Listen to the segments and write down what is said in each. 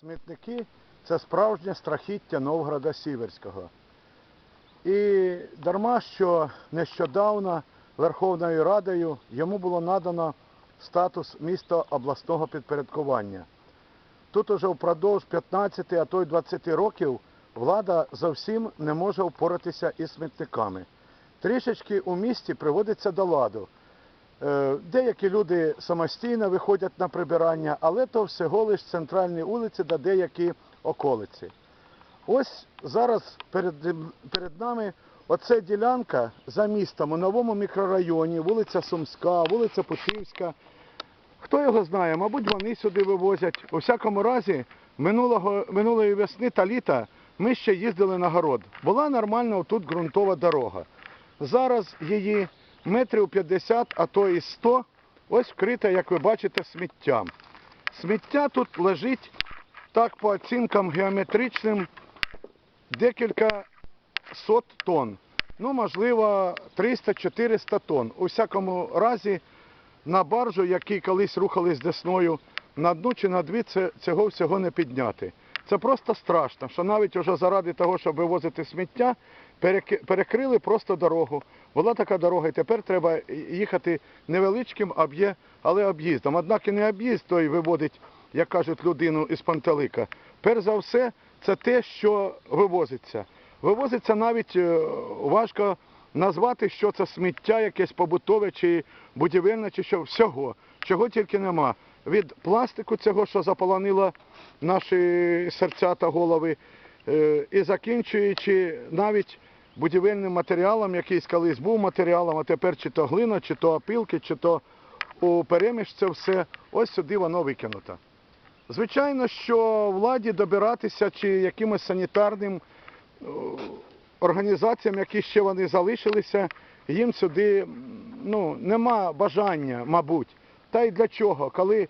Смітники це справжнє страхіття Новгорода Сіверського. І дарма, що нещодавно Верховною Радою йому було надано статус міста обласного підпорядкування. Тут уже впродовж 15, а то й 20 років влада зовсім не може впоратися із смітниками. Трішечки у місті приводиться до ладу. Е, Деякі люди самостійно виходять на прибирання, але то всього лиш центральні вулиці та деякі околиці. Ось зараз перед, перед нами оце ділянка за містом у новому мікрорайоні, вулиця Сумська, вулиця Путівська. Хто його знає, мабуть, вони сюди вивозять. У всякому разі, минулого, минулої весни та літа ми ще їздили на город. Була нормальна тут ґрунтова дорога. Зараз її метрів 50, а то і 100, ось вкрита, як ви бачите, сміттям. Сміття тут лежить, так по оцінкам геометричним, декілька сот тонн. Ну, можливо, 300-400 тонн. У всякому разі, на баржу, які колись рухались десною, на одну чи на дві це, цього всього не підняти. Це просто страшно, що навіть уже заради того, щоб вивозити сміття, перекрили просто дорогу. Була така дорога, і тепер треба їхати невеличким, але об'їздом. Однак і не об'їзд той виводить, як кажуть, людину із пантелика. Перш за все, це те, що вивозиться. Вивозиться навіть е, важко назвати, що це сміття, якесь побутове чи будівельне, чи що всього, чого тільки нема. Від пластику цього, що заполонило наші серця та голови, і закінчуючи навіть будівельним матеріалом, який колись був матеріалом, а тепер чи то глина, чи то опілки, чи то у переміж це все, ось сюди воно викинуто. Звичайно, що владі добиратися чи якимось санітарним е, організаціям, які ще вони залишилися, їм сюди ну, нема бажання, мабуть. Та й для чого? Коли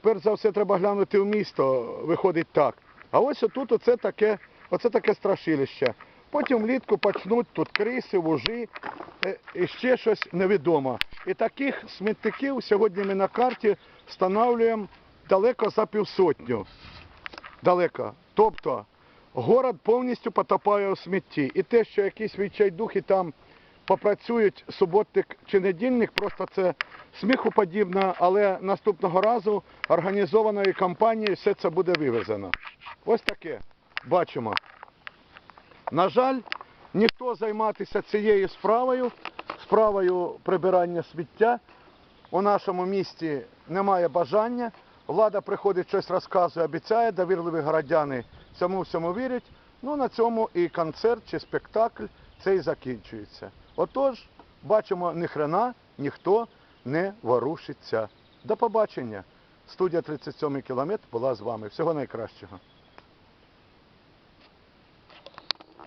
перш за все треба глянути в місто, виходить так. А ось отут оце таке, оце таке страшилище. Потім влітку почнуть тут криси, вужі е, і ще щось невідомо. І таких смітників сьогодні ми на карті встановлюємо далеко за півсотню. Далеко. Тобто город повністю потопає у смітті. І те, що якісь відчайдухи там попрацюють суботник чи недільник, просто це сміху подібно, але наступного разу організованою кампанією все це буде вивезено. Ось таке бачимо. На жаль, ніхто займатися цією справою, справою прибирання сміття у нашому місті немає бажання. Влада приходить, щось розказує, обіцяє, довірливі городяни цьому всьому вірять. Ну на цьому і концерт чи спектакль цей закінчується. Отож, бачимо, ні хрена ніхто не ворушиться. До побачення. Студія 37 кілометр була з вами. Всього найкращого.